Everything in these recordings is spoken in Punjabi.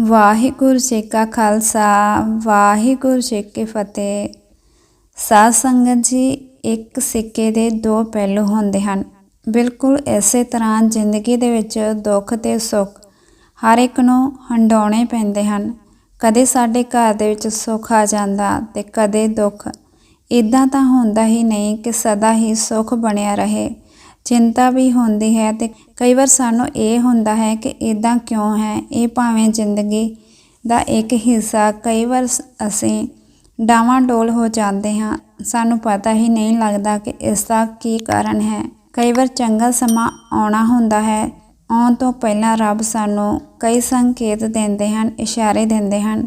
ਵਾਹਿਗੁਰੂ ਜੀ ਕਾ ਖਾਲਸਾ, ਵਾਹਿਗੁਰੂ ਜੀ ਕੀ ਫਤਿਹ। ਸਾਧ ਸੰਗਤ ਜੀ, ਇੱਕ ਸਿੱਕੇ ਦੇ ਦੋ ਪਹਿਲੂ ਹੁੰਦੇ ਹਨ। ਬਿਲਕੁਲ ਇਸੇ ਤਰ੍ਹਾਂ ਜ਼ਿੰਦਗੀ ਦੇ ਵਿੱਚ ਦੁੱਖ ਤੇ ਸੁੱਖ ਹਰ ਇੱਕ ਨੂੰ ਹੰਡਾਉਣੇ ਪੈਂਦੇ ਹਨ। ਕਦੇ ਸਾਡੇ ਘਰ ਦੇ ਵਿੱਚ ਸੁੱਖ ਆ ਜਾਂਦਾ ਤੇ ਕਦੇ ਦੁੱਖ। ਇਦਾਂ ਤਾਂ ਹੁੰਦਾ ਹੀ ਨਹੀਂ ਕਿ ਸਦਾ ਹੀ ਸੁੱਖ ਬਣਿਆ ਰਹੇ। ਚਿੰਤਾ ਵੀ ਹੁੰਦੀ ਹੈ ਤੇ ਕਈ ਵਾਰ ਸਾਨੂੰ ਇਹ ਹੁੰਦਾ ਹੈ ਕਿ ਇਦਾਂ ਕਿਉਂ ਹੈ? ਇਹ ਭਾਵੇਂ ਜ਼ਿੰਦਗੀ ਦਾ ਇੱਕ ਹਿੱਸਾ, ਕਈ ਵਾਰ ਅਸੀਂ ਡਾਵਾਂ ਡੋਲ ਹੋ ਜਾਂਦੇ ਹਾਂ। ਸਾਨੂੰ ਪਤਾ ਹੀ ਨਹੀਂ ਲੱਗਦਾ ਕਿ ਇਸ ਦਾ ਕੀ ਕਾਰਨ ਹੈ। ਕਈ ਵਾਰ ਚੰਗਾ ਸਮਾਂ ਆਉਣਾ ਹੁੰਦਾ ਹੈ। ਆਉਣ ਤੋਂ ਪਹਿਲਾਂ ਰੱਬ ਸਾਨੂੰ ਕਈ ਸੰਕੇਤ ਦਿੰਦੇ ਹਨ, ਇਸ਼ਾਰੇ ਦਿੰਦੇ ਹਨ,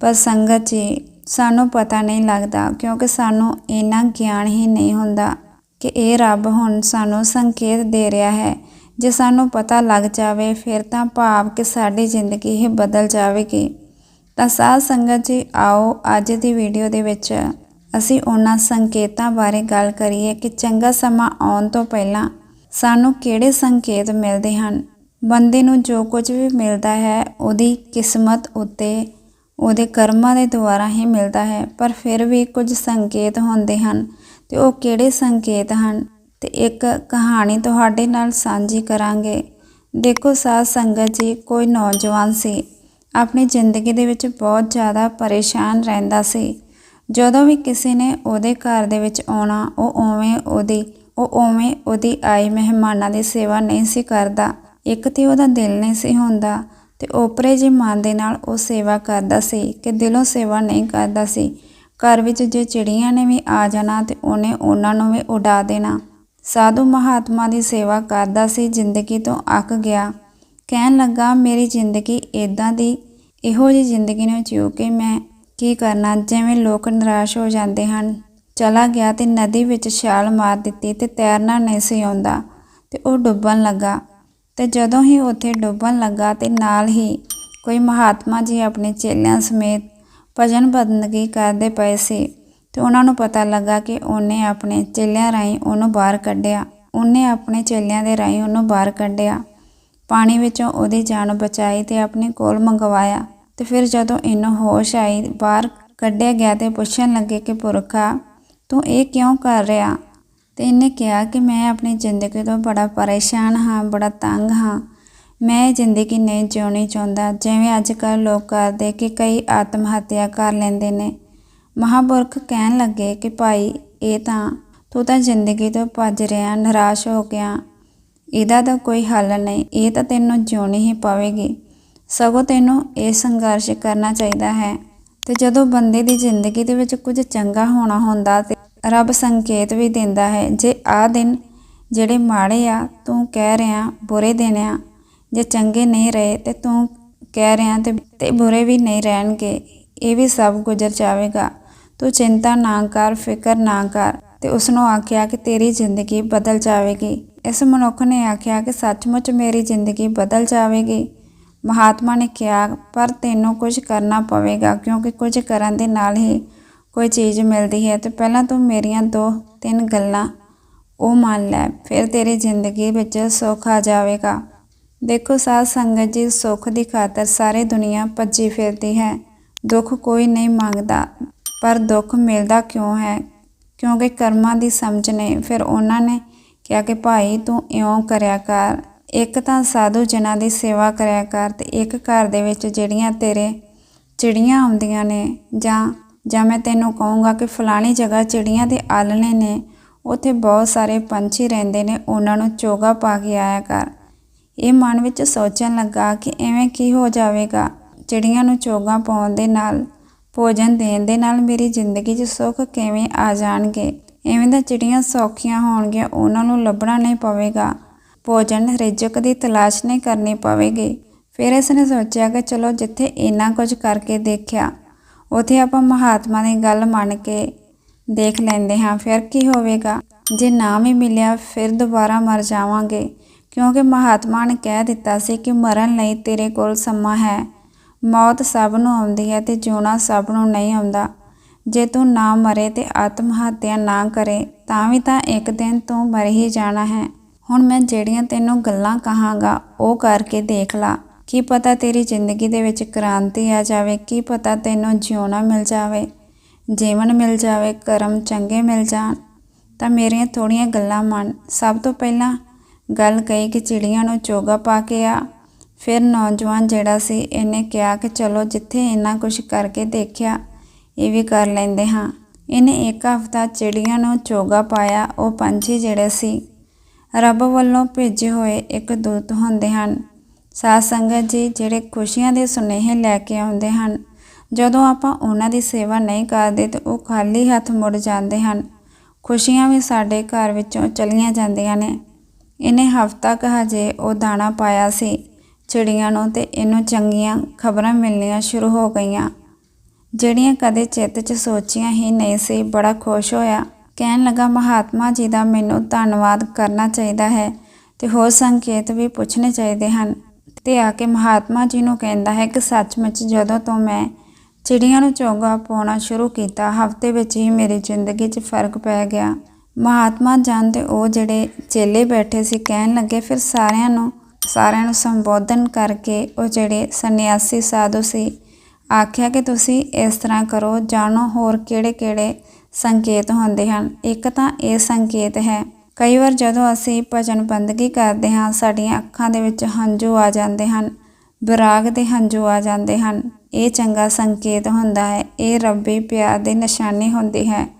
ਪਰ ਸੰਗਤ ਜੀ, ਸਾਨੂੰ ਪਤਾ ਨਹੀਂ ਲੱਗਦਾ ਕਿਉਂਕਿ ਸਾਨੂੰ ਇੰਨਾ ਗਿਆਨ ਹੀ ਨਹੀਂ ਹੁੰਦਾ। ਕਿ ਇਹ ਰੱਬ ਹੁਣ ਸਾਨੂੰ ਸੰਕੇਤ ਦੇ ਰਿਹਾ ਹੈ। ਜੇ ਸਾਨੂੰ ਪਤਾ ਲੱਗ ਜਾਵੇ, ਫਿਰ ਤਾਂ ਭਾਵ ਕਿ ਸਾਡੀ ਜ਼ਿੰਦਗੀ ਹੀ ਬਦਲ ਜਾਵੇਗੀ। ਤਾਂ ਸਾਧ ਸੰਗਤ ਜੀ, ਆਓ ਅੱਜ ਦੀ ਵੀਡੀਓ ਦੇ ਵਿੱਚ ਅਸੀਂ ਉਹਨਾਂ ਸੰਕੇਤਾਂ ਬਾਰੇ ਗੱਲ ਕਰੀਏ ਕਿ ਚੰਗਾ ਸਮਾਂ ਆਉਣ ਤੋਂ ਪਹਿਲਾਂ ਸਾਨੂੰ ਕਿਹੜੇ ਸੰਕੇਤ ਮਿਲਦੇ ਹਨ। ਬੰਦੇ ਨੂੰ ਜੋ ਕੁਝ ਵੀ ਮਿਲਦਾ ਹੈ, ਉਹਦੀ ਕਿਸਮਤ ਉੱਤੇ, ਉਹਦੇ ਕਰਮਾਂ ਦੇ ਦੁਆਰਾ ਹੀ ਮਿਲਦਾ ਹੈ, ਪਰ ਫਿਰ ਵੀ ਕੁਝ ਸੰਕੇਤ ਹੁੰਦੇ ਹਨ। ਤੇ ਉਹ ਕਿਹੜੇ ਸੰਕੇਤ ਹਨ? ਤੇ ਇੱਕ ਕਹਾਣੀ ਤੁਹਾਡੇ ਨਾਲ ਸਾਂਝੀ ਕਰਾਂਗੇ। ਦੇਖੋ ਸਾਧ ਸੰਗਤ ਜੀ, ਕੋਈ ਨੌਜਵਾਨ ਸੀ, ਆਪਣੀ ਜ਼ਿੰਦਗੀ ਦੇ ਵਿੱਚ ਬਹੁਤ ਜ਼ਿਆਦਾ ਪਰੇਸ਼ਾਨ ਰਹਿੰਦਾ ਸੀ। ਜਦੋਂ ਵੀ ਕਿਸੇ ਨੇ ਉਹਦੇ ਘਰ ਦੇ ਵਿੱਚ ਆਉਣਾ, ਉਹ ਉਵੇਂ ਉਹਦੀ, ਉਹ ਉਵੇਂ ਉਹਦੀ ਆਏ ਮਹਿਮਾਨਾਂ ਦੀ ਸੇਵਾ ਨਹੀਂ ਸੀ ਕਰਦਾ। ਇੱਕ ਤੇ ਉਹਦਾ ਦਿਲ ਨਹੀਂ ਸੀ ਹੁੰਦਾ ਤੇ ਓਪਰੇ ਜੀ ਮਨ ਦੇ ਨਾਲ ਉਹ ਸੇਵਾ ਕਰਦਾ ਸੀ ਕਿ ਦਿਲੋਂ ਸੇਵਾ ਨਹੀਂ ਕਰਦਾ ਸੀ। ਘਰ ਵਿੱਚ ਜੇ ਚਿੜੀਆਂ ਨੇ ਵੀ ਆ ਜਾਣਾ ਤੇ ਉਹਨੇ ਉਹਨਾਂ ਨੂੰ ਵੀ ਉਡਾ ਦੇਣਾ। ਸਾਧੂ ਮਹਾਤਮਾ ਦੀ ਸੇਵਾ ਕਰਦਾ ਸੀ, ਜ਼ਿੰਦਗੀ ਤੋਂ ਅੱਕ ਗਿਆ। ਕਹਿਣ ਲੱਗਾ, ਮੇਰੀ ਜ਼ਿੰਦਗੀ ਇਦਾਂ ਦੀ, ਇਹੋ ਜਿਹੀ ਜ਼ਿੰਦਗੀ ਨੂੰ ਜਿਉ ਕੇ ਮੈਂ ਕੀ ਕਰਨਾ, ਜਿਵੇਂ ਲੋਕ ਨਿਰਾਸ਼ ਹੋ ਜਾਂਦੇ ਹਨ। ਚਲਾ ਗਿਆ ਤੇ ਨਦੀ ਵਿੱਚ ਛਾਲ ਮਾਰ ਦਿੱਤੀ ਤੇ ਤੈਰਨਾ ਨਹੀਂ ਸੀ ਆਉਂਦਾ ਤੇ ਉਹ ਡੁੱਬਣ ਲੱਗਾ। ਤੇ ਜਦੋਂ ਹੀ ਉੱਥੇ ਡੁੱਬਣ ਲੱਗਾ ਤੇ ਨਾਲ ਹੀ ਕੋਈ ਮਹਾਤਮਾ ਜੀ ਆਪਣੇ ਚੇਲਿਆਂ ਸਮੇਤ ਭਜਨ ਬੰਦਗੀ ਕਰਦੇ ਪਏ ਸੀ ਤੇ ਉਹਨਾਂ ਨੂੰ ਪਤਾ ਲੱਗਾ ਕਿ ਉਹਨੇ ਆਪਣੇ ਚੇਲਿਆਂ ਰਾਹੀਂ ਉਹਨੂੰ ਬਾਹਰ ਕੱਢਿਆ। ਉਹਨੇ ਆਪਣੇ ਚੇਲਿਆਂ ਦੇ ਰਾਹੀਂ ਉਹਨੂੰ ਬਾਹਰ ਕੱਢਿਆ। ਪਾਣੀ ਵਿੱਚੋਂ ਉਹਦੀ ਜਾਨ ਬਚਾਈ ਤੇ ਆਪਣੇ ਕੋਲ ਮੰਗਵਾਇਆ। ਤੇ ਫਿਰ ਜਦੋਂ ਇਹਨੂੰ ਹੋਸ਼ ਆਈ, ਬਾਹਰ ਕੱਢਿਆ ਗਿਆ ਤੇ ਪੁੱਛਣ ਲੱਗੇ ਕਿ ਪੁਰਖਾ, ਤੂੰ ਇਹ ਕਿਉਂ ਕਰ ਰਿਹਾ? ਤੇ ਇਹਨੇ ਕਿਹਾ ਕਿ ਮੈਂ ਆਪਣੀ ਜ਼ਿੰਦਗੀ ਤੋਂ ਬੜਾ ਪਰੇਸ਼ਾਨ ਹਾਂ, ਬੜਾ ਤੰਗ ਹਾਂ। ਮੈਂ ਜ਼ਿੰਦਗੀ ਨਹੀਂ ਜਿਉਣੀ ਚਾਹੁੰਦਾ, ਜਿਵੇਂ ਅੱਜ ਕੱਲ੍ਹ ਲੋਕ ਕਰਦੇ ਕਿ ਕਈ ਆਤਮ ਹੱਤਿਆ ਕਰ ਲੈਂਦੇ ਨੇ। ਮਹਾਂਪੁਰਖ ਕਹਿਣ ਲੱਗੇ ਕਿ, ਭਾਈ, ਇਹ ਤਾਂ ਤੂੰ ਤਾਂ ਜ਼ਿੰਦਗੀ ਤੋਂ ਭੱਜ ਰਿਹਾ, ਨਿਰਾਸ਼ ਹੋ ਗਿਆ। ਇਹਦਾ ਤਾਂ ਕੋਈ ਹੱਲ ਨਹੀਂ, ਇਹ ਤਾਂ ਤੈਨੂੰ ਜਿਉਣੀ ਹੀ ਪਵੇਗੀ। ਸਗੋਂ ਤੈਨੂੰ ਇਹ ਸੰਘਰਸ਼ ਕਰਨਾ ਚਾਹੀਦਾ ਹੈ। ਤੇ ਜਦੋਂ ਬੰਦੇ ਦੀ ਜ਼ਿੰਦਗੀ ਦੇ ਵਿੱਚ ਕੁਝ ਚੰਗਾ ਹੋਣਾ ਹੁੰਦਾ ਤੇ ਰੱਬ ਸੰਕੇਤ ਵੀ ਦਿੰਦਾ ਹੈ, ਜੇ ਆ ਦਿਨ ਜਿਹੜੇ ਮਾੜੇ ਆ, ਤੂੰ ਕਹਿ ਰਿਹਾ, ਬੁਰੇ ਦਿਨ ਆ ਜੇ ਚੰਗੇ ਨਹੀਂ ਰਹੇ ਤੇ ਤੂੰ ਕਹਿ ਰਿਹਾ ਤੇ ਤੇ ਬੁਰੇ ਵੀ ਨਹੀਂ ਰਹਿਣਗੇ। ਇਹ ਵੀ ਸਭ ਗੁਜ਼ਰ ਜਾਵੇਗਾ। ਤੂੰ ਚਿੰਤਾ ਨਾ ਕਰ, ਫਿਕਰ ਨਾ ਕਰ ਤੇ ਉਸ ਨੂੰ ਆਖਿਆ ਕਿ ਤੇਰੀ ਜ਼ਿੰਦਗੀ ਬਦਲ ਜਾਵੇਗੀ। ਇਸ ਮਨੁੱਖ ਨੇ ਆਖਿਆ ਕਿ ਸੱਚਮੁੱਚ ਮੇਰੀ ਜ਼ਿੰਦਗੀ ਬਦਲ ਜਾਵੇਗੀ। ਮਹਾਤਮਾ ਨੇ ਕਿਹਾ, ਪਰ ਤੈਨੂੰ ਕੁਝ ਕਰਨਾ ਪਵੇਗਾ ਕਿਉਂਕਿ ਕੁਝ ਕਰਨ ਦੇ ਨਾਲ ਹੀ ਕੋਈ ਚੀਜ਼ ਮਿਲਦੀ ਹੈ ਤੇ ਪਹਿਲਾਂ ਤੂੰ ਮੇਰੀਆਂ ਦੋ ਤਿੰਨ ਗੱਲਾਂ ਉਹ ਮੰਨ ਲੈ, ਫਿਰ ਤੇਰੀ ਜ਼ਿੰਦਗੀ ਵਿੱਚ ਸੁੱਖ ਆ ਜਾਵੇਗਾ। ਦੇਖੋ, ਸਾਧ ਸੰਗਤ ਜੀ, ਸੁੱਖ ਦੀ ਖਾਤਰ ਸਾਰੇ ਦੁਨੀਆ ਭੱਜੀ ਫਿਰਦੀ ਹੈ। ਦੁੱਖ ਕੋਈ ਨਹੀਂ ਮੰਗਦਾ, ਪਰ ਦੁੱਖ ਮਿਲਦਾ ਕਿਉਂ ਹੈ? ਕਿਉਂਕਿ ਕਰਮਾਂ ਦੀ ਸਮਝ ਨੇ। ਫਿਰ ਉਹਨਾਂ ਨੇ ਕਿਹਾ ਕਿ ਭਾਈ, ਤੂੰ ਇਉਂ ਕਰਿਆ ਕਰ। ਇੱਕ ਤਾਂ ਸਾਧੂ ਜਨਾਂ ਦੀ ਸੇਵਾ ਕਰਿਆ ਕਰ ਤੇ ਇੱਕ ਘਰ ਦੇ ਵਿੱਚ ਜਿਹੜੀਆਂ ਤੇਰੇ ਚਿੜੀਆਂ ਆਉਂਦੀਆਂ ਨੇ, ਜਾਂ ਜਾਂ ਮੈਂ ਤੈਨੂੰ ਕਹੂੰਗਾ ਕਿ ਫਲਾਣੀ ਜਗ੍ਹਾ ਚਿੜੀਆਂ ਦੇ ਆਲਣੇ ਨੇ, ਉੱਥੇ ਬਹੁਤ ਸਾਰੇ ਪੰਛੀ ਰਹਿੰਦੇ ਨੇ, ਉਹਨਾਂ ਨੂੰ ਚੋਗਾ ਪਾ ਕੇ ਆਇਆ ਕਰ। ਇਹ ਮਨ ਵਿੱਚ ਸੋਚਣ ਲੱਗਾ ਕਿ ਐਵੇਂ ਕੀ ਹੋ ਜਾਵੇਗਾ। ਚਿੜੀਆਂ ਨੂੰ ਚੋਗਾ ਪਾਉਣ ਦੇ ਨਾਲ, ਭੋਜਨ ਦੇਣ ਦੇ ਨਾਲ ਮੇਰੀ ਜ਼ਿੰਦਗੀ 'ਚ ਸੁੱਖ ਕਿਵੇਂ ਆ ਜਾਣਗੇ? ਐਵੇਂ ਦਾ ਚਿੜੀਆਂ ਸੌਖੀਆਂ ਹੋਣਗੀਆਂ, ਉਹਨਾਂ ਨੂੰ ਲੱਭਣਾ ਨਹੀਂ ਪਵੇਗਾ। ਭੋਜਨ ਰਿਜਕ ਦੀ ਤਲਾਸ਼ ਨਹੀਂ ਕਰਨੀ ਪਵੇਗੀ। ਫਿਰ ਇਸ ਨੇ ਸੋਚਿਆ ਕਿ ਚਲੋ ਜਿੱਥੇ ਇੰਨਾ ਕੁਝ ਕਰਕੇ ਦੇਖਿਆ, ਉਥੇ ਆਪਾਂ ਮਹਾਤਮਾ ਦੀ ਗੱਲ ਮੰਨ ਕੇ ਦੇਖ ਲੈਂਦੇ ਹਾਂ, ਫਿਰ ਕੀ ਹੋਵੇਗਾ? ਜੇ ਨਾ ਵੀ ਮਿਲਿਆ, ਫਿਰ ਦੁਬਾਰਾ ਮਰ ਜਾਵਾਂਗੇ। ਕਿਉਂਕਿ ਮਹਾਤਮਾ ਨੇ ਕਹਿ ਦਿੱਤਾ ਸੀ ਕਿ ਮਰਨ ਲਈ ਤੇਰੇ ਕੋਲ ਸਮਾਂ ਹੈ। ਮੌਤ ਸਭ ਨੂੰ ਆਉਂਦੀ ਹੈ ਤੇ ਜਿਉਣਾ ਸਭ ਨੂੰ ਨਹੀਂ ਆਉਂਦਾ। ਜੇ ਤੂੰ ਨਾ ਮਰੇ ਤੇ ਆਤਮ ਹੱਤਿਆ ਨਾ ਕਰੇ, ਤਾਂ ਵੀ ਤਾਂ ਇੱਕ ਦਿਨ ਤੂੰ ਮਰ ਹੀ ਜਾਣਾ ਹੈ। ਹੁਣ ਮੈਂ ਜਿਹੜੀਆਂ ਤੈਨੂੰ ਗੱਲਾਂ ਕਹਾਂਗਾ, ਉਹ ਕਰਕੇ ਦੇਖ ਲਾ। ਕੀ ਪਤਾ ਤੇਰੀ ਜ਼ਿੰਦਗੀ ਦੇ ਵਿੱਚ ਕ੍ਰਾਂਤੀ ਆ ਜਾਵੇ, ਕੀ ਪਤਾ ਤੈਨੂੰ ਜਿਉਣਾ ਮਿਲ ਜਾਵੇ, ਜੀਵਨ ਮਿਲ ਜਾਵੇ, ਕਰਮ ਚੰਗੇ ਮਿਲ ਜਾਣ। ਤਾਂ ਮੇਰੀਆਂ ਥੋੜੀਆਂ ਗੱਲਾਂ ਮੰਨ। ਸਭ ਤੋਂ ਪਹਿਲਾਂ ਗੱਲ ਕਹੀ ਕਿ ਚਿੜੀਆਂ ਨੂੰ ਚੋਗਾ ਪਾ ਕੇ ਆ। ਫਿਰ ਨੌਜਵਾਨ ਜਿਹੜਾ ਸੀ, ਇਹਨੇ ਕਿਹਾ ਕਿ ਚਲੋ ਜਿੱਥੇ ਇੰਨਾ ਕੁਝ ਕਰਕੇ ਦੇਖਿਆ, ਇਹ ਵੀ ਕਰ ਲੈਂਦੇ ਹਾਂ। ਇਹਨੇ ਇੱਕ ਹਫ਼ਤਾ ਚਿੜੀਆਂ ਨੂੰ ਚੋਗਾ ਪਾਇਆ, ਉਹ ਪੰਛੀ ਜਿਹੜੇ ਸੀ, ਰੱਬ ਵੱਲੋਂ ਭੇਜੇ ਹੋਏ ਇੱਕ ਦੂਤ ਹੁੰਦੇ ਹਨ। ਸਾਧ ਸੰਗਤ ਜੀ, ਜਿਹੜੇ ਖੁਸ਼ੀਆਂ ਦੇ ਸੁਨੇਹੇ ਲੈ ਕੇ ਆਉਂਦੇ ਹਨ, ਜਦੋਂ ਆਪਾਂ ਉਹਨਾਂ ਦੀ ਸੇਵਾ ਨਹੀਂ ਕਰਦੇ ਤਾਂ ਉਹ ਖਾਲੀ ਹੱਥ ਮੁੜ ਜਾਂਦੇ ਹਨ। ਖੁਸ਼ੀਆਂ ਵੀ ਸਾਡੇ ਘਰ ਵਿੱਚੋਂ ਚਲੀਆਂ ਜਾਂਦੀਆਂ ਨੇ। ਇਹਨੇ ਹਫ਼ਤਾ ਕੁ ਹਜੇ ਉਹ ਦਾਣਾ ਪਾਇਆ ਸੀ। ਚਿੜੀਆਂ ਨੂੰ ਤੇ ਇਹਨੂੰ ਚੰਗੀਆਂ ਖਬਰਾਂ ਮਿਲਣੀਆਂ ਸ਼ੁਰੂ ਹੋ ਗਈਆਂ। ਜਿਹੜੀਆਂ ਕਦੇ ਚਿੱਤ 'ਚ ਸੋਚੀਆਂ ਹੀ ਨਹੀਂ ਸੀ, ਬੜਾ ਖੁਸ਼ ਹੋਇਆ। ਕਹਿਣ ਲੱਗਾ, ਮਹਾਤਮਾ ਜੀ ਦਾ ਮੈਨੂੰ ਧੰਨਵਾਦ ਕਰਨਾ ਚਾਹੀਦਾ ਹੈ ਤੇ ਹੋਰ ਸੰਕੇਤ ਵੀ ਪੁੱਛਣੇ ਚਾਹੀਦੇ ਹਨ। ਤੇ ਆ ਕੇ ਮਹਾਤਮਾ ਜੀ ਨੂੰ ਕਹਿੰਦਾ ਹੈ ਕਿ ਸੱਚਮੁੱਚ ਜਦੋਂ ਤੋਂ ਮੈਂ ਚਿੜੀਆਂ ਨੂੰ ਚੋਗਾ ਪਾਉਣਾ ਸ਼ੁਰੂ ਕੀਤਾ, ਹਫ਼ਤੇ ਵਿੱਚ ਹੀ ਮੇਰੀ ਜ਼ਿੰਦਗੀ 'ਚ ਫ਼ਰਕ ਪੈ ਗਿਆ। ਮਹਾਤਮਾ ਜਨ ਤੇ ਉਹ ਜਿਹੜੇ ਚੇਲੇ ਬੈਠੇ ਸੀ, ਕਹਿਣ ਲੱਗੇ, ਫਿਰ ਸਾਰਿਆਂ ਨੂੰ ਸਾਰਿਆਂ ਨੂੰ ਸੰਬੋਧਨ ਕਰਕੇ ਉਹ ਜਿਹੜੇ ਸੰਨਿਆਸੀ ਸਾਧੂ ਸੀ, ਆਖਿਆ ਕਿ ਤੁਸੀਂ ਇਸ ਤਰ੍ਹਾਂ ਕਰੋ, ਜਾਣੋ ਹੋਰ ਕਿਹੜੇ-ਕਿਹੜੇ ਸੰਕੇਤ ਹੁੰਦੇ ਹਨ। ਇੱਕ ਤਾਂ ਇਹ ਸੰਕੇਤ ਹੈ, ਕਈ ਵਾਰ ਜਦੋਂ ਅਸੀਂ ਭਜਨ ਬੰਦਗੀ ਕਰਦੇ ਹਾਂ, ਸਾਡੀਆਂ ਅੱਖਾਂ ਦੇ ਵਿੱਚ ਹੰਝੂ ਆ ਜਾਂਦੇ ਹਨ, ਵਿਰਾਗ ਦੇ ਹੰਝੂ ਆ ਜਾਂਦੇ ਹਨ। ਇਹ ਚੰਗਾ ਸੰਕੇਤ ਹੁੰਦਾ ਹੈ, ਇਹ ਰੱਬੀ ਪਿਆਰ ਦੀ ਨਿਸ਼ਾਨੀ ਹੁੰਦੀ ਹੈ।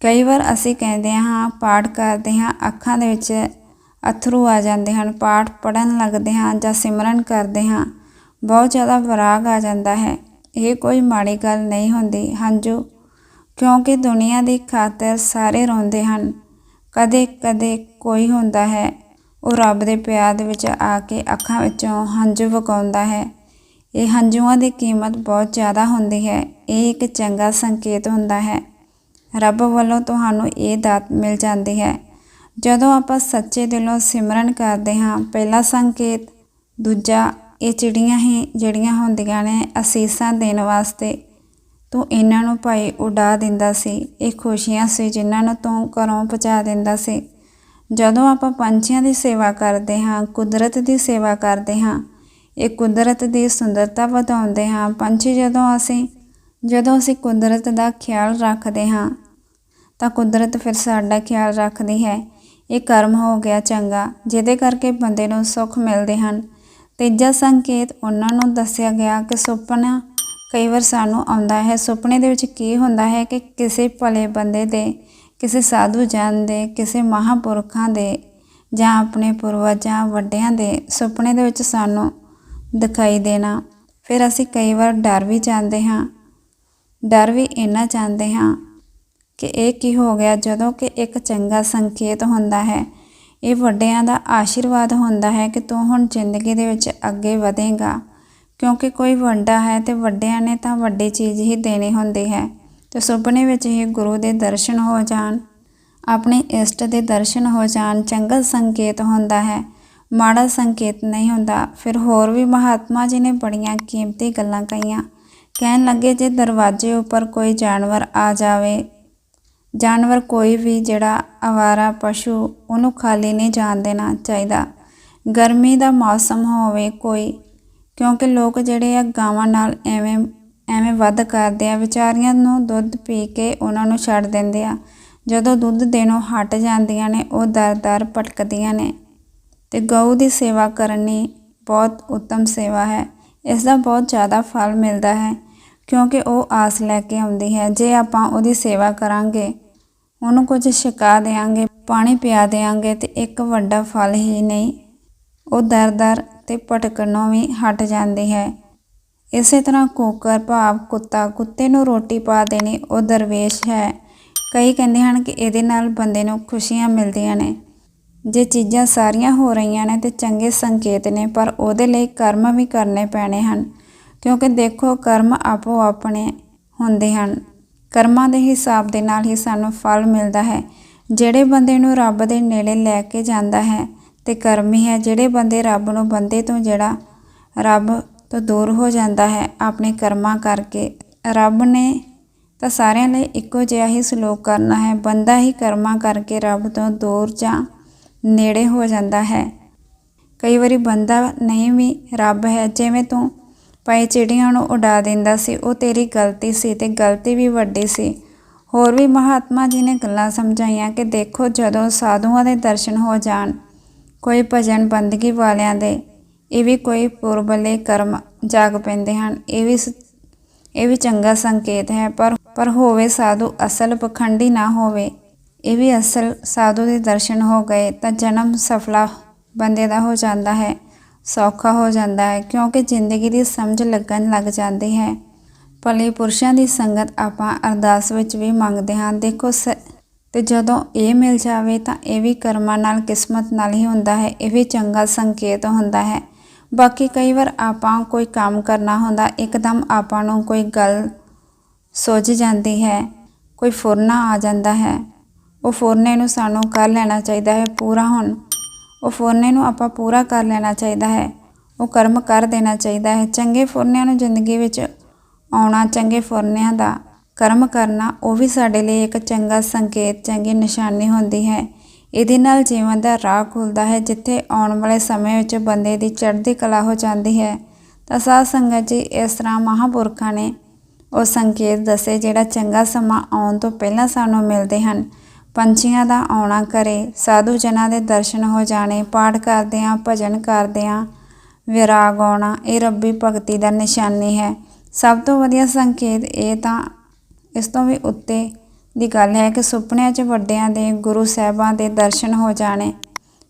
ਕਈ ਵਾਰ ਅਸੀਂ ਕਹਿੰਦੇ ਹਾਂ, ਪਾਠ ਕਰਦੇ ਹਾਂ, ਅੱਖਾਂ ਦੇ ਵਿੱਚ ਅਥਰੂ ਆ ਜਾਂਦੇ ਹਨ, ਪਾਠ ਪੜਨ ਲੱਗਦੇ ਹਾਂ ਜਾਂ ਸਿਮਰਨ ਕਰਦੇ ਹਾਂ, ਬਹੁਤ ਜ਼ਿਆਦਾ ਵਿਰਾਗ ਆ ਜਾਂਦਾ ਹੈ। ਇਹ ਕੋਈ ਮਾੜੀ ਗੱਲ ਨਹੀਂ ਹੁੰਦੀ। ਹੰਝੂ, ਕਿਉਂਕਿ ਦੁਨੀਆ ਦੀ ਖਾਤਰ ਸਾਰੇ ਰੋਂਦੇ ਹਨ। ਕਦੇ ਕਦੇ ਕੋਈ ਹੁੰਦਾ ਹੈ, ਉਹ ਰੱਬ ਦੇ ਪਿਆਰ ਦੇ ਵਿੱਚ ਆ ਕੇ ਅੱਖਾਂ ਵਿੱਚੋਂ ਹੰਝੂ ਵਗਾਉਂਦਾ ਹੈ। ਇਹ ਹੰਝੂਆਂ ਦੀ ਕੀਮਤ ਬਹੁਤ ਜ਼ਿਆਦਾ ਹੁੰਦੀ ਹੈ। ਇਹ ਇੱਕ ਚੰਗਾ ਸੰਕੇਤ ਹੁੰਦਾ ਹੈ। ਰੱਬ ਵੱਲੋਂ ਤੁਹਾਨੂੰ ਇਹ ਦਾਤ ਮਿਲ ਜਾਂਦੀ ਹੈ। ਜਦੋਂ ਆਪਾਂ ਸੱਚੇ ਦਿਲੋਂ ਸਿਮਰਨ ਕਰਦੇ ਹਾਂ, ਪਹਿਲਾ ਸੰਕੇਤ, ਦੂਜਾ, ਇਹ ਚਿੜੀਆਂ ਹੀ ਜਿਹੜੀਆਂ ਹੁੰਦੀਆਂ ਨੇ ਅਸੀਸਾਂ ਦੇਣ ਵਾਸਤੇ, ਤੂੰ ਇਹਨਾਂ ਨੂੰ ਭਾਈ ਉਡਾ ਦਿੰਦਾ ਸੀ। ਇਹ ਖੁਸ਼ੀਆਂ ਸੀ ਜਿਨ੍ਹਾਂ ਨੂੰ ਤੂੰ ਘਰੋਂ ਪਹੁੰਚਾ ਦਿੰਦਾ ਸੀ। ਜਦੋਂ ਆਪਾਂ ਪੰਛੀਆਂ ਦੀ ਸੇਵਾ ਕਰਦੇ ਹਾਂ, ਕੁਦਰਤ ਦੀ ਸੇਵਾ ਕਰਦੇ ਹਾਂ, ਇਹ ਕੁਦਰਤ ਦੀ ਸੁੰਦਰਤਾ ਵਧਾਉਂਦੇ ਹਾਂ। ਪੰਛੀ ਜਦੋਂ ਅਸੀਂ ਜਦੋਂ ਅਸੀਂ ਕੁਦਰਤ ਦਾ ਖਿਆਲ ਰੱਖਦੇ ਹਾਂ ਤਾਂ ਕੁਦਰਤ ਫਿਰ ਸਾਡਾ ਖਿਆਲ ਰੱਖਦੀ ਹੈ। ਇਹ ਕਰਮ ਹੋ ਗਿਆ ਚੰਗਾ, ਜਿਹਦੇ ਕਰਕੇ ਬੰਦੇ ਨੂੰ ਸੁੱਖ ਮਿਲਦੇ ਹਨ। ਤੀਜਾ ਸੰਕੇਤ ਉਹਨਾਂ ਨੂੰ ਦੱਸਿਆ ਗਿਆ ਕਿ ਸੁਪਨਾ ਕਈ ਵਾਰ ਸਾਨੂੰ ਆਉਂਦਾ ਹੈ। ਸੁਪਨੇ ਦੇ ਵਿੱਚ ਕੀ ਹੁੰਦਾ ਹੈ ਕਿ ਕਿਸੇ ਭਲੇ ਬੰਦੇ ਦੇ, ਕਿਸੇ ਸਾਧੂ ਜਨ ਦੇ, ਕਿਸੇ ਮਹਾਪੁਰਖਾਂ ਦੇ ਜਾਂ ਆਪਣੇ ਪੂਰਵਜਾਂ, ਵੱਡਿਆਂ ਦੇ ਸੁਪਨੇ ਦੇ ਵਿੱਚ ਸਾਨੂੰ ਦਿਖਾਈ ਦੇਣਾ। ਫਿਰ ਅਸੀਂ ਕਈ ਵਾਰ ਡਰ ਵੀ ਜਾਂਦੇ ਹਾਂ। ਡਰ ਵੀ ਇੰਨਾ ਜਾਂਦੇ ਹਾਂ ਕਿ ਇਹ ਕੀ ਹੋ ਗਿਆ ਜਦੋਂ ਕਿ ਇੱਕ ਚੰਗਾ ਸੰਕੇਤ ਹੁੰਦਾ ਹੈ। ਇਹ ਵੱਡਿਆਂ ਦਾ ਆਸ਼ੀਰਵਾਦ ਹੁੰਦਾ ਹੈ ਕਿ ਤੂੰ ਹੁਣ ਜ਼ਿੰਦਗੀ ਦੇ ਵਿੱਚ ਅੱਗੇ ਵਧੇਗਾ। ਕਿਉਂਕਿ ਕੋਈ ਵੱਡਾ ਹੈ ਤੇ ਵੱਡਿਆਂ ਨੇ ਤਾਂ ਵੱਡੀ ਚੀਜ਼ ਹੀ ਦੇਣੀ ਹੁੰਦੀ ਹੈ। ਤੇ ਸੁਪਨੇ ਵਿੱਚ ਹੀ ਗੁਰੂ ਦੇ ਦਰਸ਼ਨ ਹੋ ਜਾਣ, ਆਪਣੇ ਇਸ਼ਟ ਦੇ ਦਰਸ਼ਨ ਹੋ ਜਾਣ, ਚੰਗਾ ਸੰਕੇਤ ਹੁੰਦਾ ਹੈ। ਮਾੜਾ ਸੰਕੇਤ ਨਹੀਂ ਹੁੰਦਾ। ਫਿਰ ਹੋਰ ਵੀ ਮਹਾਤਮਾ ਜੀ ਨੇ ਬੜੀਆਂ ਕੀਮਤੀ ਗੱਲਾਂ ਕਹੀਆਂ। ਕਹਿਣ ਲੱਗੇ, ਜੇ ਦਰਵਾਜ਼ੇ ਉੱਪਰ ਕੋਈ ਜਾਨਵਰ ਆ ਜਾਵੇ ਜਾਨਵਰ ਕੋਈ ਵੀ ਜਿਹੜਾ ਆਵਾਰਾ ਪਸ਼ੂ ਉਹਨੂੰ ਖਾਲੀ ਨਹੀਂ ਜਾਣ ਦੇਣਾ ਚਾਹੀਦਾ। ਗਰਮੀ ਦਾ ਮੌਸਮ ਹੋਵੇ ਕੋਈ, ਕਿਉਂਕਿ ਲੋਕ ਜਿਹੜੇ ਆ ਗਾਵਾਂ ਨਾਲ ਐਵੇਂ ਐਵੇਂ ਵੱਧ ਕਰਦੇ ਆ, ਵਿਚਾਰੀਆਂ ਨੂੰ ਦੁੱਧ ਪੀ ਕੇ ਉਹਨਾਂ ਨੂੰ ਛੱਡ ਦਿੰਦੇ ਆ। ਜਦੋਂ ਦੁੱਧ ਦੇਣੋਂ ਹਟ ਜਾਂਦੀਆਂ ਨੇ, ਉਹ ਦਰ-ਦਰ ਭਟਕਦੀਆਂ ਨੇ। ਤੇ ਗਊ ਦੀ ਸੇਵਾ ਕਰਨੀ ਬਹੁਤ ਉੱਤਮ ਸੇਵਾ ਹੈ। ਇਸ ਦਾ ਬਹੁਤ ਜ਼ਿਆਦਾ ਫਲ ਮਿਲਦਾ ਹੈ। ਕਿਉਂਕਿ ਉਹ ਆਸ ਲੈ ਕੇ ਆਉਂਦੀ ਹੈ, ਜੇ ਆਪਾਂ ਉਹਦੀ ਸੇਵਾ ਕਰਾਂਗੇ, ਉਹਨੂੰ ਕੁਝ ਛਕਾ ਦੇਾਂਗੇ ਪਾਣੀ ਪਿਆ ਦੇਾਂਗੇ ਤੇ ਇੱਕ ਵੱਡਾ ਫਲ ਹੀ ਨਹੀਂ, ਉਹ ਦਰ-ਦਰ ਤੇ ਭਟਕਣੋਂ ਵੀ ਹਟ ਜਾਂਦੀ ਹੈ। ਇਸੇ ਤਰ੍ਹਾਂ ਕੋਕਰ, ਭਾਵ ਕੁੱਤਾ, ਕੁੱਤੇ ਨੂੰ ਰੋਟੀ ਪਾ ਦੇਣੀ ਉਹ ਦਰਵੇਸ਼ ਹੈ। ਕਈ ਕਹਿੰਦੇ ਹਨ ਕਿ ਇਹਦੇ ਨਾਲ ਬੰਦੇ ਨੂੰ ਖੁਸ਼ੀਆਂ ਮਿਲਦੀਆਂ ਨੇ। ਜੇ ਚੀਜ਼ਾਂ ਸਾਰੀਆਂ ਹੋ ਰਹੀਆਂ ਨੇ ਤੇ ਚੰਗੇ ਸੰਕੇਤ ਨੇ, ਪਰ ਉਹਦੇ ਲਈ ਕਰਮ ਵੀ ਕਰਨੇ ਪੈਣੇ ਹਨ। ਕਿਉਂਕਿ ਦੇਖੋ, ਕਰਮ ਆਪੋ ਆਪਣੇ ਹੁੰਦੇ ਹਨ। ਕਰਮਾਂ ਦੇ ਹਿਸਾਬ ਦੇ ਨਾਲ ਹੀ ਸਾਨੂੰ ਫਲ ਮਿਲਦਾ ਹੈ। ਜਿਹੜੇ ਬੰਦੇ ਨੂੰ ਰੱਬ ਦੇ ਨੇੜੇ ਲੈ ਕੇ ਜਾਂਦਾ ਹੈ ਤੇ ਕਰਮੀ ਹੈ, ਜਿਹੜੇ ਬੰਦੇ ਰੱਬ ਨੂੰ ਬੰਦੇ ਤੋਂ ਜਿਹੜਾ ਰੱਬ ਤੋਂ ਦੂਰ ਹੋ ਜਾਂਦਾ ਹੈ, ਆਪਣੇ ਕਰਮਾਂ ਕਰਕੇ ਰੱਬ ਨੇ ਤਾਂ ਸਾਰਿਆਂ ਲਈ ਇੱਕੋ ਜਿਹਾ ਹੀ ਸਲੂਕ ਕਰਨਾ ਹੈ। ਬੰਦਾ ਹੀ ਕਰਮਾਂ ਕਰਕੇ ਰੱਬ ਤੋਂ ਦੂਰ ਜਾਂ ਨੇੜੇ ਹੋ ਜਾਂਦਾ ਹੈ। ਕਈ ਵਾਰੀ ਬੰਦਾ ਨਹੀਂ ਵੀ ਰੱਬ ਹੈ, ਜਿਵੇਂ ਤੂੰ ਭਾਈ ਚਿੜੀਆਂ ਨੂੰ ਉਡਾ ਦਿੰਦਾ ਸੀ, ਉਹ ਤੇਰੀ ਗਲਤੀ ਸੀ ਤੇ ਗਲਤੀ ਵੀ ਵੱਡੀ ਸੀ। ਹੋਰ ਵੀ ਮਹਾਤਮਾ ਜੀ ਨੇ ਗੱਲਾਂ ਸਮਝਾਈਆਂ ਕਿ ਦੇਖੋ ਜਦੋਂ ਸਾਧੂਆਂ ਦੇ ਦਰਸ਼ਨ ਹੋ ਜਾਣ, ਕੋਈ ਭਜਨ ਬੰਦਗੀ ਵਾਲਿਆਂ ਦੇ, ਇਹ ਵੀ ਕੋਈ ਪੁਰਬਲੇ ਕਰਮ ਜਾਗ ਪੈਂਦੇ ਹਨ। ਇਹ ਵੀ ਸ- ਇਹ ਵੀ ਚੰਗਾ ਸੰਕੇਤ ਹੈ, ਪਰ ਪਰ ਹੋਵੇ ਸਾਧੂ ਅਸਲ ਪਖੰਡੀ ਨਾ ਹੋਵੇ, ਇਹ ਵੀ ਅਸਲ ਸਾਧੂ ਦੇ ਦਰਸ਼ਨ ਹੋ ਗਏ ਤਾਂ ਜਨਮ ਸਫਲਾ ਬੰਦੇ ਦਾ ਹੋ ਜਾਂਦਾ ਹੈ। ਸੌਖਾ ਹੋ ਜਾਂਦਾ ਹੈ, ਕਿਉਂਕਿ ਜ਼ਿੰਦਗੀ ਦੀ ਸਮਝ ਲੱਗਣ ਲੱਗ ਜਾਂਦੀ ਹੈ। ਭਲੇ ਪੁਰਸ਼ਾਂ ਦੀ ਸੰਗਤ ਆਪਾਂ ਅਰਦਾਸ ਵਿੱਚ ਵੀ ਮੰਗਦੇ ਹਾਂ, ਦੇਖੋ ਸ- ਤੇ ਜਦੋਂ ਇਹ ਮਿਲ ਜਾਵੇ ਤਾਂ ਇਹ ਵੀ ਕਰਮਾਂ ਨਾਲ, ਕਿਸਮਤ ਨਾਲ ਹੀ ਹੁੰਦਾ ਹੈ, ਇਹ ਵੀ ਚੰਗਾ ਸੰਕੇਤ ਹੁੰਦਾ ਹੈ। ਬਾਕੀ ਕਈ ਵਾਰ ਆਪਾਂ ਕੋਈ ਕੰਮ ਕਰਨਾ ਹੁੰਦਾ, ਇੱਕਦਮ ਆਪਾਂ ਨੂੰ ਕੋਈ ਗੱਲ ਸੁੱਝ ਜਾਂਦੀ ਹੈ, ਕੋਈ ਫੁਰਨਾ ਆ ਜਾਂਦਾ ਹੈ। ਉਹ ਫੁਰਨੇ ਨੂੰ ਸਾਨੂੰ ਕਰ ਲੈਣਾ ਚਾਹੀਦਾ ਹੈ, ਪੂਰਾ ਹੁਣ ਉਹ ਫੁਰਨੇ ਨੂੰ ਆਪਾਂ ਪੂਰਾ ਕਰ ਲੈਣਾ ਚਾਹੀਦਾ ਹੈ। ਉਹ ਕਰਮ ਕਰ ਦੇਣਾ ਚਾਹੀਦਾ ਹੈ। ਚੰਗੇ ਫੁਰਨਿਆਂ ਨੂੰ ਜ਼ਿੰਦਗੀ ਵਿੱਚ ਆਉਣਾ ਚੰਗੇ ਫੁਰਨਿਆਂ ਦਾ ਕਰਮ ਕਰਨਾ, ਉਹ ਵੀ ਸਾਡੇ ਲਈ ਇੱਕ ਚੰਗਾ ਸੰਕੇਤ, ਚੰਗੀ ਨਿਸ਼ਾਨੀ ਹੁੰਦੀ ਹੈ। ਇਹਦੇ ਨਾਲ ਜੀਵਨ ਦਾ ਰਾਹ ਖੁੱਲਦਾ ਹੈ। ਜਿੱਥੇ ਆਉਣ ਵਾਲੇ ਸਮੇਂ ਵਿੱਚ ਬੰਦੇ ਦੀ ਚੜ੍ਹਦੀ ਕਲਾ ਹੋ ਜਾਂਦੀ ਹੈ। ਤਾਂ ਸਾਧ ਸੰਗਤ ਜੀ, ਇਸ ਤਰ੍ਹਾਂ ਮਹਾਂਪੁਰਖਾਂ ਨੇ ਉਹ ਸੰਕੇਤ ਦੱਸੇ ਜਿਹੜਾ ਚੰਗਾ ਸਮਾਂ ਆਉਣ ਤੋਂ ਪਹਿਲਾਂ ਸਾਨੂੰ ਮਿਲਦੇ ਹਨ। ਪੰਛੀਆਂ ਦਾ ਆਉਣਾ ਕਰੇ, ਸਾਧੂ ਜਨਾਂ ਦੇ ਦਰਸ਼ਨ ਹੋ ਜਾਣੇ, ਪਾਠ ਕਰਦਿਆਂ, ਭਜਨ ਕਰਦਿਆਂ ਵਿਰਾਗ ਆਉਣਾ, ਇਹ ਰੱਬੀ ਭਗਤੀ ਦਾ ਨਿਸ਼ਾਨੀ ਹੈ। ਸਭ ਤੋਂ ਵਧੀਆ ਸੰਕੇਤ ਇਹ ਤਾਂ ਇਸ ਤੋਂ ਵੀ ਉੱਤੇ ਦੀ ਗੱਲ ਹੈ ਕਿ ਸੁਪਨਿਆਂ 'ਚ ਵੱਡਿਆਂ ਦੇ, ਗੁਰੂ ਸਾਹਿਬਾਂ ਦੇ ਦਰਸ਼ਨ ਹੋ ਜਾਣੇ।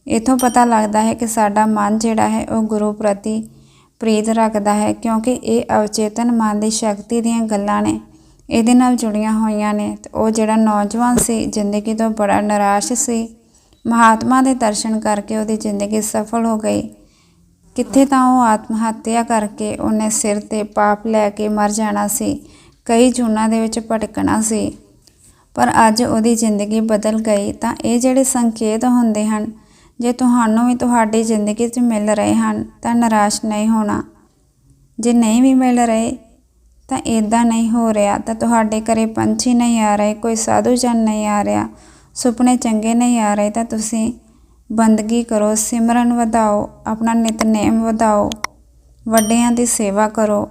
ਇਥੋਂ ਪਤਾ ਲੱਗਦਾ ਹੈ ਕਿ ਸਾਡਾ ਮਨ ਜਿਹੜਾ ਹੈ ਉਹ ਗੁਰੂ ਪ੍ਰਤੀ ਪ੍ਰੀਤ ਰੱਖਦਾ ਹੈ ਕਿਉਂਕਿ ਇਹ ਅਵਚੇਤਨ ਮਨ ਦੀ ਸ਼ਕਤੀ ਦੀਆਂ ਗੱਲਾਂ ਨੇ। ਇਹਦੇ ਨਾਲ ਜੁੜੀਆਂ ਹੋਈਆਂ ਨੇ। ਤੇ ਉਹ ਜਿਹੜਾ ਨੌਜਵਾਨ ਸੀ, ਜ਼ਿੰਦਗੀ ਤੋਂ ਬੜਾ ਨਿਰਾਸ਼ ਸੀ। ਮਹਾਤਮਾ ਦੇ ਦਰਸ਼ਨ ਕਰਕੇ ਉਹਦੀ ਜ਼ਿੰਦਗੀ ਸਫਲ ਹੋ ਗਈ। ਕਿੱਥੇ ਤਾਂ ਉਹ ਆਤਮ ਹੱਤਿਆ ਕਰਕੇ ਉਹਨੇ ਸਿਰ ਤੇ ਪਾਪ ਲੈ ਕੇ ਮਰ ਜਾਣਾ ਸੀ। ਕਈ ਜੂਨਾਂ ਦੇ ਵਿੱਚ ਭਟਕਣਾ ਸੀ। ਪਰ ਅੱਜ ਉਹਦੀ ਜ਼ਿੰਦਗੀ ਬਦਲ ਗਈ ਤਾਂ ਇਹ ਜਿਹੜੇ ਸੰਕੇਤ ਹੁੰਦੇ ਹਨ, ਜੇ ਤੁਹਾਨੂੰ ਵੀ ਤੁਹਾਡੀ ਜ਼ਿੰਦਗੀ 'ਚ ਮਿਲ ਰਹੇ ਹਨ ਤਾਂ ਨਿਰਾਸ਼ ਨਹੀਂ ਹੋਣਾ। ਜੇ ਨਹੀਂ ਵੀ ਮਿਲ ਰਹੇ ਤਾਂ ਇਦਾਂ ਨਹੀਂ ਹੋ ਰਿਹਾ। ਤਾਂ ਤੁਹਾਡੇ ਘਰੇ ਪੰਛੀ ਨਹੀਂ ਆ ਰਹੇ, ਕੋਈ ਸਾਧੂ ਜਨ ਨਹੀਂ ਆ ਰਿਹਾ, ਸੁਪਨੇ ਚੰਗੇ ਨਹੀਂ ਆ ਰਹੇ, ਤਾਂ ਤੁਸੀਂ ਬੰਦਗੀ ਕਰੋ, ਸਿਮਰਨ ਵਧਾਓ, ਆਪਣਾ ਨਿਤਨੇਮ ਵਧਾਓ, ਵੱਡਿਆਂ ਦੀ ਸੇਵਾ ਕਰੋ।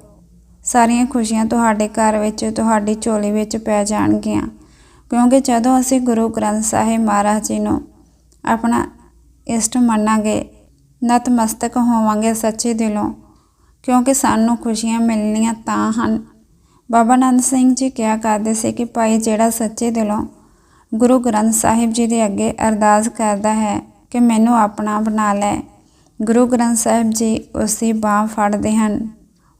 ਸਾਰੀਆਂ ਖੁਸ਼ੀਆਂ ਤੁਹਾਡੇ ਘਰ ਵਿੱਚ, ਤੁਹਾਡੀ ਝੋਲੀ ਵਿੱਚ ਪੈ ਜਾਣਗੀਆਂ। ਕਿਉਂਕਿ ਜਦੋਂ ਅਸੀਂ ਗੁਰੂ ਗ੍ਰੰਥ ਸਾਹਿਬ ਮਹਾਰਾਜ ਜੀ ਨੂੰ ਆਪਣਾ ਇਸ਼ਟ ਮੰਨਾਂਗੇ, ਨਤਮਸਤਕ ਹੋਵਾਂਗੇ ਸੱਚੇ ਦਿਲੋਂ, ਕਿਉਂਕਿ ਸਾਨੂੰ ਖੁਸ਼ੀਆਂ ਮਿਲਣੀਆਂ ਤਾਂ ਹਨ ਬਾਬਾ ਨੰਦ ਸਿੰਘ ਜੀ ਕਿਹਾ ਕਰਦੇ ਸੀ ਕਿ ਭਾਈ ਜਿਹੜਾ ਸੱਚੇ ਦਿਲੋਂ ਗੁਰੂ ਗ੍ਰੰਥ ਸਾਹਿਬ ਜੀ ਦੇ ਅੱਗੇ ਅਰਦਾਸ ਕਰਦਾ ਹੈ ਕਿ ਮੈਨੂੰ ਆਪਣਾ ਬਣਾ ਲੈ। ਗੁਰੂ ਗ੍ਰੰਥ ਸਾਹਿਬ ਜੀ ਉਸ ਦੀ ਬਾਹ ਫੜਦੇ ਹਨ,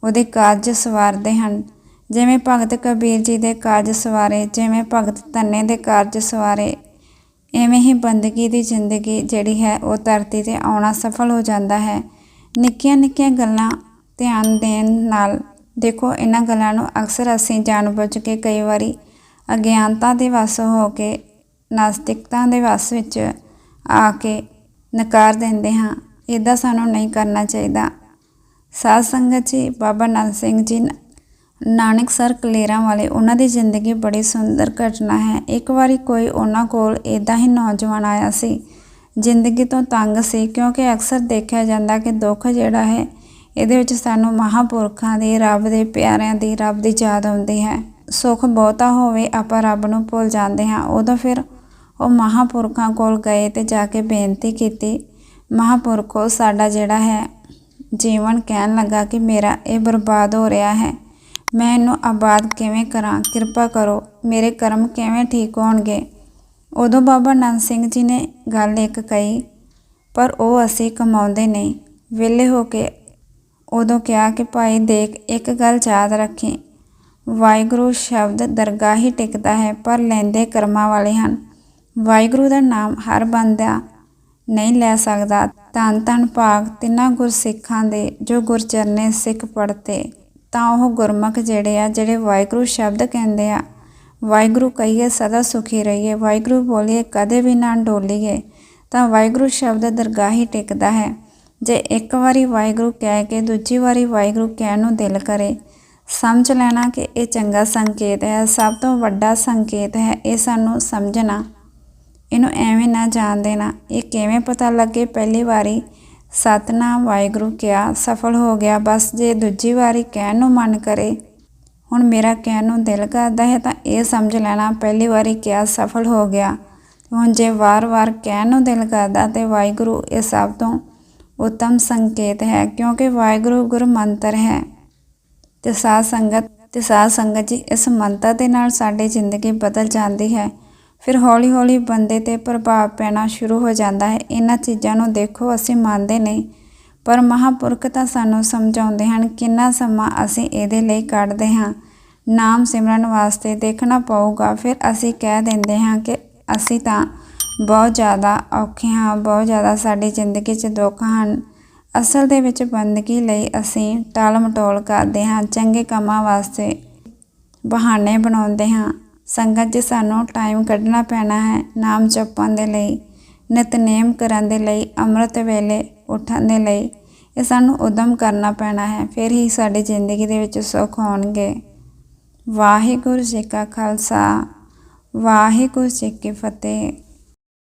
ਉਹਦੇ ਕਾਰਜ ਸਵਾਰਦੇ ਹਨ। ਜਿਵੇਂ ਭਗਤ ਕਬੀਰ ਜੀ ਦੇ ਕਾਰਜ ਸਵਾਰੇ, ਜਿਵੇਂ ਭਗਤ ਧੰਨੇ ਦੇ ਕਾਰਜ ਸਵਾਰੇ, ਐਵੇਂ ਹੀ ਬੰਦਗੀ ਦੀ ਜ਼ਿੰਦਗੀ ਜਿਹੜੀ ਹੈ ਉਹ ਧਰਤੀ ਤੇ ਆਉਣਾ ਸਫਲ ਹੋ ਜਾਂਦਾ ਹੈ। ਨਿੱਕੀਆਂ ਨਿੱਕੀਆਂ ਗੱਲਾਂ ਧਿਆਨ ਦੇਣ ਨਾਲ ਦੇਖੋ, ਇਹਨਾਂ ਗੱਲਾਂ ਨੂੰ ਅਕਸਰ ਅਸੀਂ ਜਾਣਬੁੱਝ ਕੇ ਕਈ ਵਾਰੀ ਅਗਿਆਨਤਾ ਦੇ ਵਸ ਹੋ ਕੇ, ਨਾਸਤਿਕਤਾ ਦੇ ਵਸ ਵਿੱਚ ਆ ਕੇ ਨਕਾਰ ਦਿੰਦੇ ਹਾਂ। ਇਦਾਂ ਸਾਨੂੰ ਨਹੀਂ ਕਰਨਾ ਚਾਹੀਦਾ। ਸਾਧ ਸੰਗਤ ਜੀ, ਬਾਬਾ ਨੰਦ ਸਿੰਘ ਜੀ, ਨਾਨਕ ਸਰ ਕਲੇਰਾਂ ਵਾਲੇ, ਉਹਨਾਂ ਦੀ ਜ਼ਿੰਦਗੀ ਬੜੀ ਸੁੰਦਰ ਘਟਨਾ ਹੈ। ਇੱਕ ਵਾਰੀ ਕੋਈ ਉਹਨਾਂ ਕੋਲ ਇਦਾਂ ਹੀ ਨੌਜਵਾਨ ਆਇਆ ਸੀ, ਜ਼ਿੰਦਗੀ ਤੋਂ ਤੰਗ ਸੀ, ਕਿਉਂਕਿ ਅਕਸਰ ਦੇਖਿਆ ਜਾਂਦਾ ਕਿ ਦੁੱਖ ਜਿਹੜਾ ਹੈ ਇਹਦੇ ਵਿੱਚ ਸਾਨੂੰ ਮਹਾਪੁਰਖਾਂ ਦੀ, ਰੱਬ ਦੇ ਪਿਆਰਿਆਂ ਦੀ, ਰੱਬ ਦੀ ਯਾਦ ਆਉਂਦੀ ਹੈ। ਸੁੱਖ ਬਹੁਤਾ ਹੋਵੇ, ਆਪਾਂ ਰੱਬ ਨੂੰ ਭੁੱਲ ਜਾਂਦੇ ਹਾਂ। ਉਦੋਂ ਫਿਰ ਉਹ ਮਹਾਪੁਰਖਾਂ ਕੋਲ ਗਏ ਤੇ ਜਾ ਕੇ ਬੇਨਤੀ ਕੀਤੀ, ਮਹਾਪੁਰਖੋ, ਸਾਡਾ ਜਿਹੜਾ ਹੈ, ਜੀਵਨ ਕਹਿਣ ਲੱਗਾ ਕਿ ਮੇਰਾ ਇਹ ਬਰਬਾਦ ਹੋ ਰਿਹਾ ਹੈ। ਮੈਂ ਇਹਨੂੰ ਆਬਾਦ ਕਿਵੇਂ ਕਰਾਂ? ਕਿਰਪਾ ਕਰੋ, ਮੇਰੇ ਕਰਮ ਕਿਵੇਂ ਠੀਕ ਹੋਣਗੇ? ਉਦੋਂ ਬਾਬਾ ਨੰਦ ਸਿੰਘ ਜੀ ਨੇ ਗੱਲ ਇੱਕ ਕਹੀ, ਪਰ ਉਹ ਅਸੀਂ ਕਮਾਉਂਦੇ ਨਹੀਂ। ਵਿਹਲੇ ਹੋ ਕੇ ਉਦੋਂ ਕਿਹਾ ਕਿ ਭਾਈ ਦੇਖ, ਇੱਕ ਗੱਲ ਯਾਦ ਰੱਖੀ। ਵਾਹਿਗੁਰੂ ਸ਼ਬਦ ਦਰਗਾਹ ਹੀ ਟਿਕਦਾ ਹੈ, ਪਰ ਲੈਂਦੇ ਕਰਮਾਂ ਵਾਲੇ ਹਨ। ਵਾਹਿਗੁਰੂ ਦਾ ਨਾਮ ਹਰ ਬੰਦਾ ਨਹੀਂ ਲੈ ਸਕਦਾ। ਧੰਨ ਧੰਨ ਭਾਗ ਤਿੰਨਾਂ ਗੁਰਸਿੱਖਾਂ ਦੇ ਜੋ ਗੁਰਚਰਨੇ ਸਿੱਖ ਪੜਤੇ ਤਾਂ ਉਹ ਗੁਰਮੁਖ ਜਿਹੜੇ ਆ, ਜਿਹੜੇ ਵਾਹਿਗੁਰੂ ਸ਼ਬਦ ਕਹਿੰਦੇ ਆ। ਵਾਹਿਗੁਰੂ ਕਹੀਏ, ਸਦਾ ਸੁਖੀ ਰਹੀਏ। ਵਾਹਿਗੁਰੂ ਬੋਲੀਏ, ਕਦੇ ਵੀ ਨਾ ਡੋਲੀਏ, ਤਾਂ ਵਾਹਿਗੁਰੂ ਸ਼ਬਦ ਦਰਗਾਹ ਹੀ ਟਿਕਦਾ ਹੈ। ਜੇ ਇੱਕ ਵਾਰੀ ਵਾਹਿਗੁਰੂ ਕਹਿ ਕੇ ਦੂਜੀ ਵਾਰੀ ਵਾਹਿਗੁਰੂ ਕਹਿਣ ਨੂੰ ਦਿਲ ਕਰੇ, ਸਮਝ ਲੈਣਾ ਕਿ ਇਹ ਚੰਗਾ ਸੰਕੇਤ ਹੈ, ਸਭ ਤੋਂ ਵੱਡਾ ਸੰਕੇਤ ਹੈ ਇਹ ਸਾਨੂੰ ਸਮਝਣਾ। ਇਹਨੂੰ ਐਵੇਂ ਨਾ ਜਾਣ ਦੇਣਾ। ਇਹ ਕਿਵੇਂ ਪਤਾ ਲੱਗੇ? ਪਹਿਲੀ ਵਾਰੀ ਸਤਨਾਮ ਵਾਹਿਗੁਰੂ ਕਿਹਾ, ਸਫਲ ਹੋ ਗਿਆ, ਬਸ ਜੇ ਦੂਜੀ ਵਾਰੀ ਕਹਿਣ ਨੂੰ ਮਨ ਕਰੇ, ਹੁਣ ਮੇਰਾ ਕਹਿਣ ਨੂੰ ਦਿਲ ਕਰਦਾ ਹੈ ਤਾਂ ਇਹ ਸਮਝ ਲੈਣਾ। ਪਹਿਲੀ ਵਾਰੀ ਕਿਹਾ, ਸਫਲ ਹੋ ਗਿਆ। ਹੁਣ ਜੇ ਵਾਰ-ਵਾਰ ਕਹਿਣ ਨੂੰ ਦਿਲ ਕਰਦਾ ਤੇ ਵਾਹਿਗੁਰੂ ਇਹ ਸਭ ਤੋਂ ਉੱਤਮ ਸੰਕੇਤ ਹੈ, ਕਿਉਂਕਿ ਵਾਹਿਗੁਰੂ ਗੁਰ ਮੰਤਰ ਹੈ। ਤੇ ਸਾਧ ਸੰਗਤ ਤੇ ਸਾਧ ਸੰਗਤ ਜੀ, ਇਸ ਮੰਤਰ ਦੇ ਨਾਲ ਸਾਡੀ ਜ਼ਿੰਦਗੀ ਬਦਲ ਜਾਂਦੀ ਹੈ। ਫਿਰ ਹੌਲੀ-ਹੌਲੀ ਬੰਦੇ ਤੇ ਪ੍ਰਭਾਵ ਪੈਣਾ ਸ਼ੁਰੂ ਹੋ ਜਾਂਦਾ ਹੈ। ਇਹਨਾਂ ਚੀਜ਼ਾਂ ਨੂੰ ਦੇਖੋ, ਅਸੀਂ ਮੰਨਦੇ ਨਹੀਂ, ਪਰ ਮਹਾਪੁਰਖ ਤਾਂ ਸਾਨੂੰ ਸਮਝਾਉਂਦੇ ਹਨ, ਕਿੰਨਾ ਸਮਾਂ ਅਸੀਂ ਇਹਦੇ ਲਈ ਕੱਢਦੇ ਹਾਂ। ਨਾਮ ਸਿਮਰਨ ਵਾਸਤੇ ਦੇਖਣਾ ਪਊਗਾ। ਫਿਰ ਅਸੀਂ ਕਹਿ ਦਿੰਦੇ ਹਾਂ ਕਿ ਅਸੀਂ ਤਾਂ ਬਹੁਤ ਜ਼ਿਆਦਾ ਔਖੇ ਹਾਂ, ਬਹੁਤ ਜ਼ਿਆਦਾ ਸਾਡੀ ਜ਼ਿੰਦਗੀ 'ਚ ਦੁੱਖ ਹਨ। ਅਸਲ ਦੇ ਵਿੱਚ ਬੰਦਗੀ ਲਈ ਅਸੀਂ ਟਾਲ ਮਟੋਲ ਕਰਦੇ ਹਾਂ, ਚੰਗੇ ਕੰਮਾਂ ਵਾਸਤੇ ਬਹਾਨੇ ਬਣਾਉਂਦੇ ਹਾਂ। ਸੰਗਤ 'ਚ ਸਾਨੂੰ ਟਾਈਮ ਕੱਢਣਾ ਪੈਣਾ ਹੈ, ਨਾਮ ਜਪਣ ਦੇ ਲਈ, ਨਿਤਨੇਮ ਕਰਨ ਦੇ ਲਈ, ਅੰਮ੍ਰਿਤ ਵੇਲੇ ਉੱਠਣ ਦੇ ਲਈ। ਇਹ ਸਾਨੂੰ ਉਦਮ ਕਰਨਾ ਪੈਣਾ ਹੈ, ਫਿਰ ਹੀ ਸਾਡੀ ਜ਼ਿੰਦਗੀ ਦੇ ਵਿੱਚ ਸੁੱਖ ਹੋਣਗੇ। ਵਾਹਿਗੁਰੂ ਜੀ ਕਾ ਖਾਲਸਾ, ਵਾਹਿਗੁਰੂ ਜੀ ਕੀ ਫਤਿਹ।